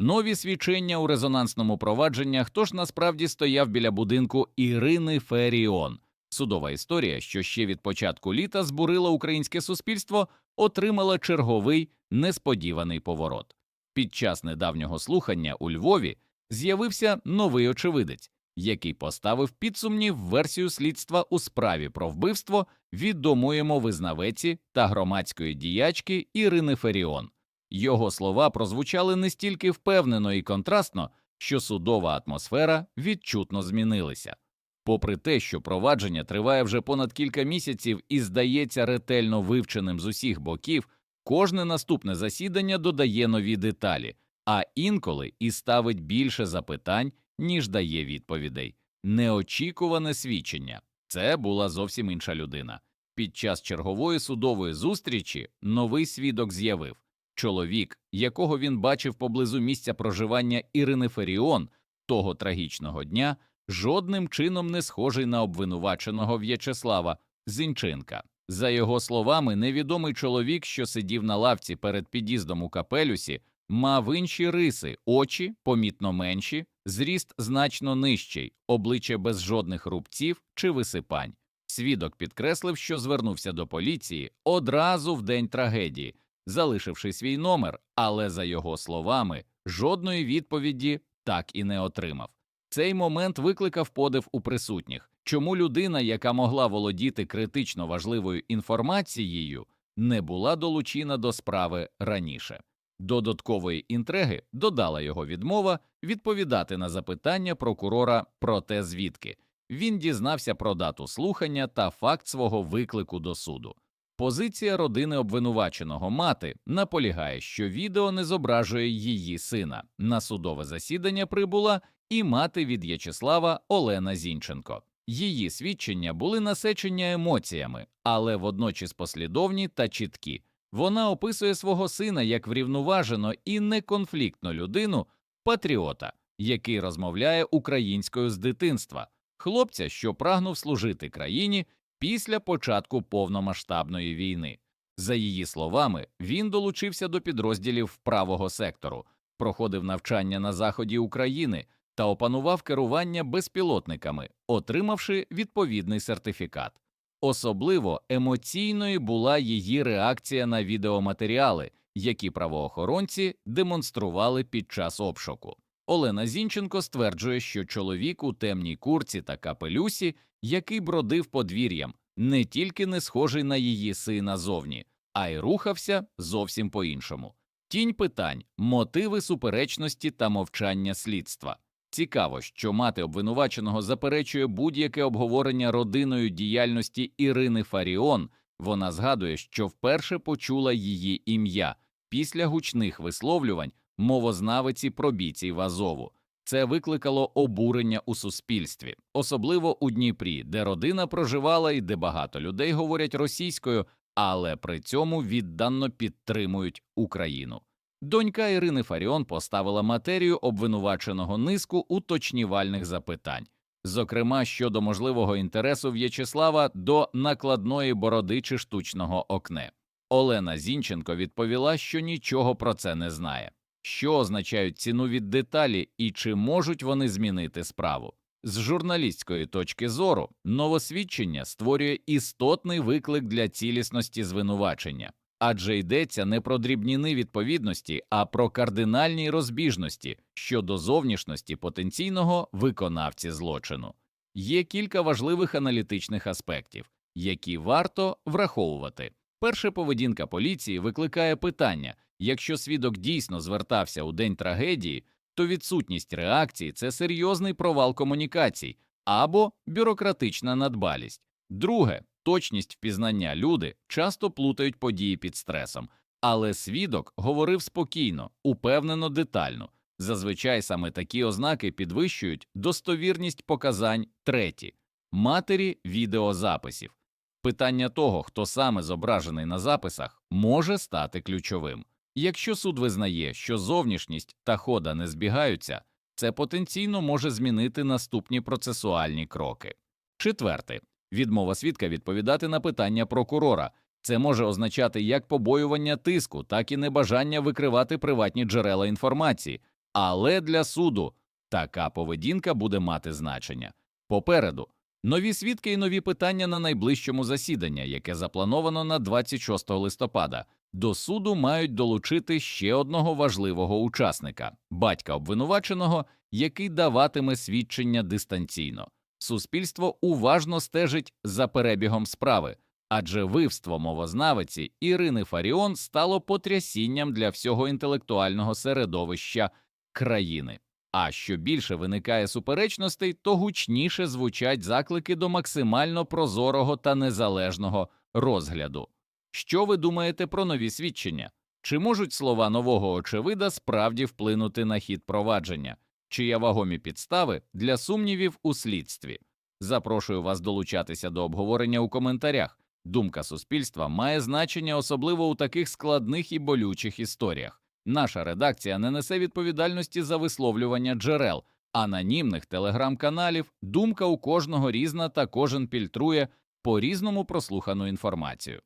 Нові свідчення у резонансному провадженні, хто ж насправді стояв біля будинку Ірини Феріон. Судова історія, що ще від початку літа збурила українське суспільство, отримала черговий несподіваний поворот. Під час недавнього слухання у Львові з'явився новий очевидець, який поставив під сумнів версію слідства у справі про вбивство відомої мовизнавеці та громадської діячки Ірини Феріон. Його слова прозвучали не стільки впевнено і контрастно, що судова атмосфера відчутно змінилася. Попри те, що провадження триває вже понад кілька місяців і здається ретельно вивченим з усіх боків, кожне наступне засідання додає нові деталі, а інколи і ставить більше запитань, ніж дає відповідей. Неочікуване свідчення це була зовсім інша людина. Під час чергової судової зустрічі новий свідок з'явив чоловік, якого він бачив поблизу місця проживання Ірини Феріон того трагічного дня, жодним чином не схожий на обвинуваченого В'ячеслава Зінченка. За його словами, невідомий чоловік, що сидів на лавці перед під'їздом у капелюсі, мав інші риси, очі помітно менші, зріст значно нижчий, обличчя без жодних рубців чи висипань. Свідок підкреслив, що звернувся до поліції одразу в день трагедії, залишивши свій номер, але за його словами, жодної відповіді так і не отримав. Цей момент викликав подив у присутніх, чому людина, яка могла володіти критично важливою інформацією, не була долучена до справи раніше. Додаткової інтриги додала його відмова відповідати на запитання прокурора про те, звідки він дізнався про дату слухання та факт свого виклику до суду. Позиція родини обвинуваченого мати наполягає, що відео не зображує її сина. На судове засідання прибула і мати від Ячеслава Олена Зінченко. Її свідчення були насечені емоціями, але водночас послідовні та чіткі. Вона описує свого сина як врівноважено і неконфліктну людину, патріота, який розмовляє українською з дитинства, хлопця, що прагнув служити країні після початку повномасштабної війни. За її словами, він долучився до підрозділів правого сектору, проходив навчання на заході України та опанував керування безпілотниками, отримавши відповідний сертифікат. Особливо емоційною була її реакція на відеоматеріали, які правоохоронці демонстрували під час обшуку. Олена Зінченко стверджує, що чоловік у темній курці та капелюсі, який бродив подвір'ям, не тільки не схожий на її сина зовні, а й рухався зовсім по іншому. Тінь питань, мотиви суперечності та мовчання слідства. Цікаво, що мати обвинуваченого заперечує будь-яке обговорення родиною діяльності Ірини Фаріон. Вона згадує, що вперше почула її ім'я після гучних висловлювань мовознавиці про бійців Азову. Це викликало обурення у суспільстві, особливо у Дніпрі, де родина проживала і де багато людей говорять російською, але при цьому віддано підтримують Україну. Донька Ірини Фаріон поставила матерію обвинуваченого низку уточнівальних запитань, зокрема щодо можливого інтересу В'ячеслава до накладної бороди чи штучного окне. Олена Зінченко відповіла, що нічого про це не знає, що означають ціну від деталі і чи можуть вони змінити справу. З журналістської точки зору новосвідчення створює істотний виклик для цілісності звинувачення адже йдеться не про дрібніни відповідності, а про кардинальні розбіжності щодо зовнішності потенційного виконавці злочину. Є кілька важливих аналітичних аспектів, які варто враховувати. Перша поведінка поліції викликає питання якщо свідок дійсно звертався у день трагедії, то відсутність реакції це серйозний провал комунікацій або бюрократична надбалість. Друге, точність впізнання люди часто плутають події під стресом, але свідок говорив спокійно, упевнено, детально. Зазвичай саме такі ознаки підвищують достовірність показань треті матері відеозаписів. Питання того, хто саме зображений на записах, може стати ключовим. Якщо суд визнає, що зовнішність та хода не збігаються, це потенційно може змінити наступні процесуальні кроки. Четверте відмова свідка відповідати на питання прокурора. Це може означати як побоювання тиску, так і небажання викривати приватні джерела інформації, Але для суду така поведінка буде мати значення. Попереду нові свідки і нові питання на найближчому засідання, яке заплановано на 26 листопада. До суду мають долучити ще одного важливого учасника батька обвинуваченого, який даватиме свідчення дистанційно. Суспільство уважно стежить за перебігом справи, адже вивство мовознавиці Ірини Фаріон стало потрясінням для всього інтелектуального середовища країни. А що більше виникає суперечностей, то гучніше звучать заклики до максимально прозорого та незалежного розгляду. Що ви думаєте про нові свідчення? Чи можуть слова нового очевида справді вплинути на хід провадження? Чи є вагомі підстави для сумнівів у слідстві? Запрошую вас долучатися до обговорення у коментарях. Думка суспільства має значення особливо у таких складних і болючих історіях. Наша редакція не несе відповідальності за висловлювання джерел, анонімних телеграм-каналів. Думка у кожного різна та кожен фільтрує по різному прослухану інформацію.